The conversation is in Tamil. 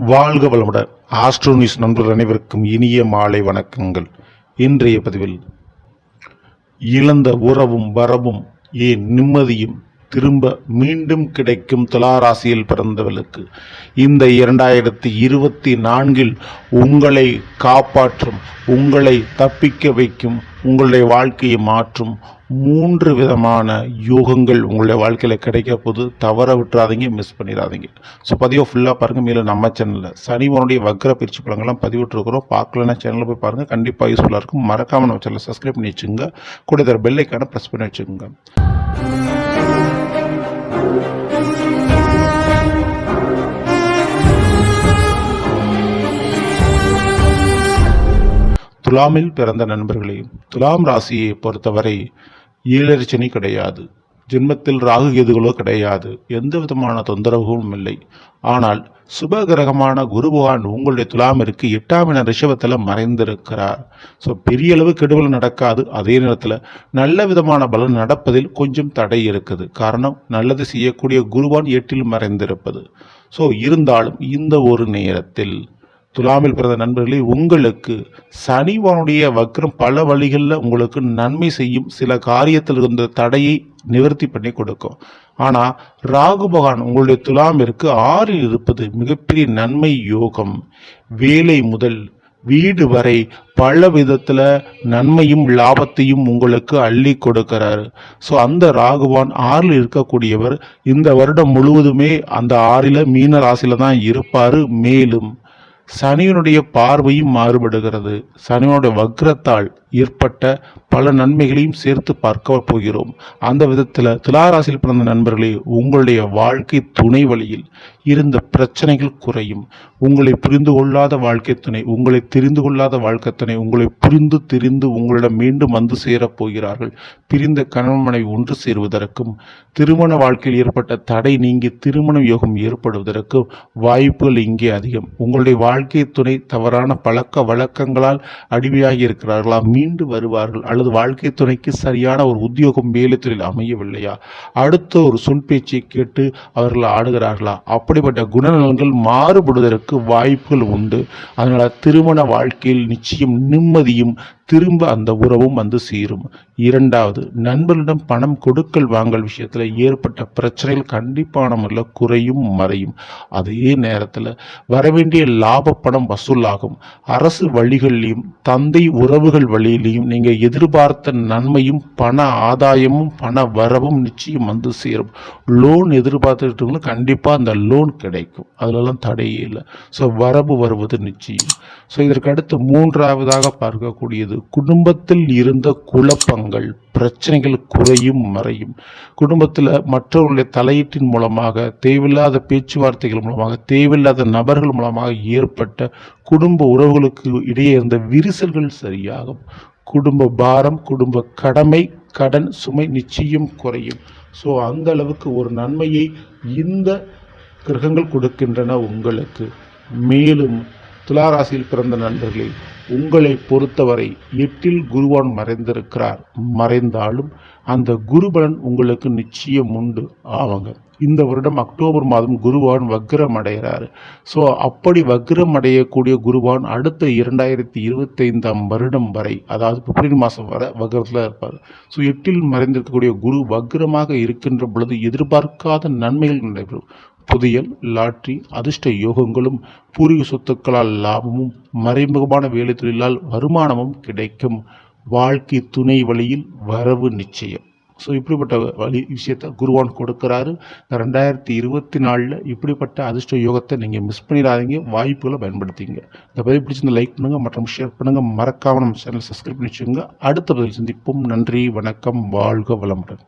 வாழ்க வளமுடன். ஆஸ்ட்ரோனிஸ் நண்பர்கள் அனைவருக்கும் இனிய மாலை வணக்கங்கள். இன்றைய பதிவில் இழந்த உறவும் வரவும் ஏன் நிம்மதியும் திரும்ப மீண்டும் கிடைக்கும் துளாராசியில் பிறந்தவர்களுக்கு இந்த இரண்டாயிரத்தி இருபத்தி நான்கில் உங்களை காப்பாற்றும் உங்களை தப்பிக்க வைக்கும் உங்களுடைய வாழ்க்கையை மாற்றும் மூன்று விதமான யோகங்கள் உங்களுடைய வாழ்க்கையில் கிடைக்க போது தவற விட்டுறாதீங்க மிஸ் பண்ணிடாதீங்க. ஸோ பதிவை ஃபுல்லாக பாருங்கள் மேலும் நம்ம சேனலில் சனிவனுடைய வக்ர பயிற்சி பழங்கள்லாம் பதிவிட்டுருக்குறோம். பார்க்கலன்னா சேனலில் போய் பாருங்கள் கண்டிப்பாக யூஸ்ஃபுல்லாக இருக்கும். மறக்காமல் நம்ம சேனலை சப்ஸ்கிரைப் பண்ணி வச்சுங்க கூட தர பெல்லைக்கான ப்ரெஸ் பண்ணி வச்சுக்கோங்க. துலாமில் பிறந்த நண்பர்களே துலாம் ராசியை பொறுத்தவரை ஏழரை கிடையாது. ஜென்மத்தில் ராகு கேதுகளோ கிடையாது. எந்த விதமான தொந்தரவுகளும் இல்லை. ஆனால் சுப கிரகமான குரு பகவான் உங்களுடைய துலாமிற்கு எட்டாம் இன ரிஷபத்தில் மறைந்திருக்கிறார். ஸோ பெரிய அளவு கெடுதல் நடக்காது. அதே நேரத்தில் நல்ல விதமான பலன் நடப்பதில் கொஞ்சம் தடை இருக்குது. காரணம் நல்லது செய்யக்கூடிய குருவான் எட்டில் மறைந்திருப்பது. ஸோ இருந்தாலும் இந்த ஒரு நேரத்தில் துலாமில் பிறந்த நண்பர்களே உங்களுக்கு சனிவனுடைய வக்ரம் பல வழிகளில் உங்களுக்கு நன்மை செய்யும் சில காரியத்தில் இருந்த தடையை நிவர்த்தி பண்ணி கொடுக்கும். ஆனால் ராகு பகவான் உங்களுடைய துலாமிற்கு ஆறில் இருப்பது மிகப்பெரிய நன்மை யோகம். வேலை முதல் வீடு வரை பல விதத்தில் நன்மையும் லாபத்தையும் உங்களுக்கு அள்ளி கொடுக்கிறாரு. ஸோ அந்த ராகுவான் ஆறில் இருக்கக்கூடியவர் இந்த வருடம் முழுவதுமே அந்த ஆறில் மீன ராசியில் தான் இருப்பார் மேலும். சனியினுடைய பார்வையும் மாறுபடுகிறது. சனியனுடைய வக்ரத்தால் ஏற்பட்ட பல நன்மைகளையும் சேர்த்து பார்க்க போகிறோம். அந்த விதத்தில் துளாராசியில் பிறந்த நண்பர்களே உங்களுடைய வாழ்க்கை துணை வழியில் இருந்த பிரச்சனைகள் குறையும். உங்களை புரிந்து கொள்ளாத வாழ்க்கை துணை உங்களை தெரிந்து கொள்ளாத வாழ்க்கை துணை உங்களை புரிந்து தெரிந்து உங்களிடம் மீண்டும் வந்து சேரப் போகிறார்கள். பிரிந்த கணவன் மனைவி ஒன்று சேருவதற்கும் திருமண வாழ்க்கையில் ஏற்பட்ட தடை நீங்கி திருமண யோகம் ஏற்படுவதற்கும் வாய்ப்புகள் இங்கே அதிகம். உங்களுடைய வாழ்க்கை துணை தவறான பழக்க வழக்கங்களால் அடிமையாகி இருக்கிறார்களா? மீ மீண்டு வருவார்கள். அல்லது வாழ்க்கை துணைக்கு சரியான ஒரு உத்தியோகம் வேலை தொழில் அமையவில்லையா? அடுத்த ஒரு சொல் பேச்சை கேட்டு அவர்கள் ஆடுகிறார்களா? அப்படிப்பட்ட குணநலன்கள் மாறுபடுவதற்கு வாய்ப்புகள் உண்டு. அதனால் திருமண வாழ்க்கையில் நிச்சயம் நிம்மதியும் திரும்ப அந்த உறவும் வந்து சேரும். இரண்டாவது நண்பர்களிடம் பணம் கொடுக்கல் வாங்கல் விஷயத்தில் ஏற்பட்ட பிரச்சனைகள் கண்டிப்பான முறையில் குறையும் மறையும். அதே நேரத்தில் வரவேண்டிய லாப பணம் வசூலாகும். அரசு வழிகளிலும் தந்தை உறவுகள் வழியிலையும் நீங்கள் எதிர்பார்த்த நன்மையும் பண ஆதாயமும் பண வரவும் நிச்சயம் வந்து சேரும். லோன் எதிர்பார்த்துக்கிட்டவங்களுக்கு கண்டிப்பாக அந்த லோன் கிடைக்கும். அதிலெல்லாம் தடையே இல்லை. ஸோ வரவு வருவது நிச்சயம். ஸோ இதற்கு அடுத்து மூன்றாவதாக பார்க்கக்கூடியது குடும்பத்தில் இருந்த குழப்பங்கள். பிரச்சனைகள் குறையும் மறையும். குடும்பத்தில் மற்றவர்களுடைய தலையீட்டின் மூலமாக தேவையில்லாத பேச்சுவார்த்தைகள் மூலமாக தேவையில்லாத நபர்கள் மூலமாக ஏற்பட்ட குடும்ப உறவுகளுக்கு இடையே இருந்த விரிசல்கள் சரியாகும். குடும்ப பாரம் குடும்ப கடமை கடன் சுமை நிச்சயம் குறையும். ஸோ அந்த அளவுக்கு ஒரு நன்மையை இந்த கிரகங்கள் கொடுக்கின்றன உங்களுக்கு. மேலும் துளாராசியில் பிறந்த நண்பர்களே உங்களை பொறுத்தவரை எட்டில் குருவான் மறைந்திருக்கிறார். மறைந்தாலும் அந்த குருபலன் உங்களுக்கு நிச்சயம் உண்டு ஆவாங்க. இந்த வருடம் அக்டோபர் மாதம் குருவான் வக்ரம் அடைகிறாரு. ஸோ அப்படி வக்ரம் அடையக்கூடிய குருவான் அடுத்த இரண்டாயிரத்தி இருபத்தைந்தாம் வருடம் வரை அதாவது பிப்ரவரி மாதம் வரை வக்ரத்தில் இருப்பார். ஸோ எட்டில் மறைந்திருக்கக்கூடிய குரு வக்ரமாக இருக்கின்ற பொழுது எதிர்பார்க்காத நன்மைகள் நடைபெறும். புதியல் லாட்ரி அதிர்ஷ்ட யோகங்களும் பூர்வீக சொத்துக்களால் லாபமும் மறைமுகமான வேலை தொழிலால் வருமானமும் கிடைக்கும். வாழ்க்கை துணை வழியில் வரவு நிச்சயம். ஸோ இப்படிப்பட்ட வழி விஷயத்தை குருவான் கொடுக்குறாரு. இந்த ரெண்டாயிரத்தி இருபத்தி நாலில் இப்படிப்பட்ட அதிர்ஷ்ட யோகத்தை நீங்கள் மிஸ் பண்ணிடாதீங்க. வாய்ப்புகளை பயன்படுத்திங்க. இந்த பதிவு பிடிச்சிருந்த லைக் பண்ணுங்கள் மற்றும் ஷேர் பண்ணுங்கள் மறக்காமல் நம்ம சேனல் சப்ஸ்கிரைப் பண்ணி வச்சுக்கோங்க. அடுத்த பதில் சந்திப்போம். நன்றி வணக்கம். வாழ்க வளமுடன்.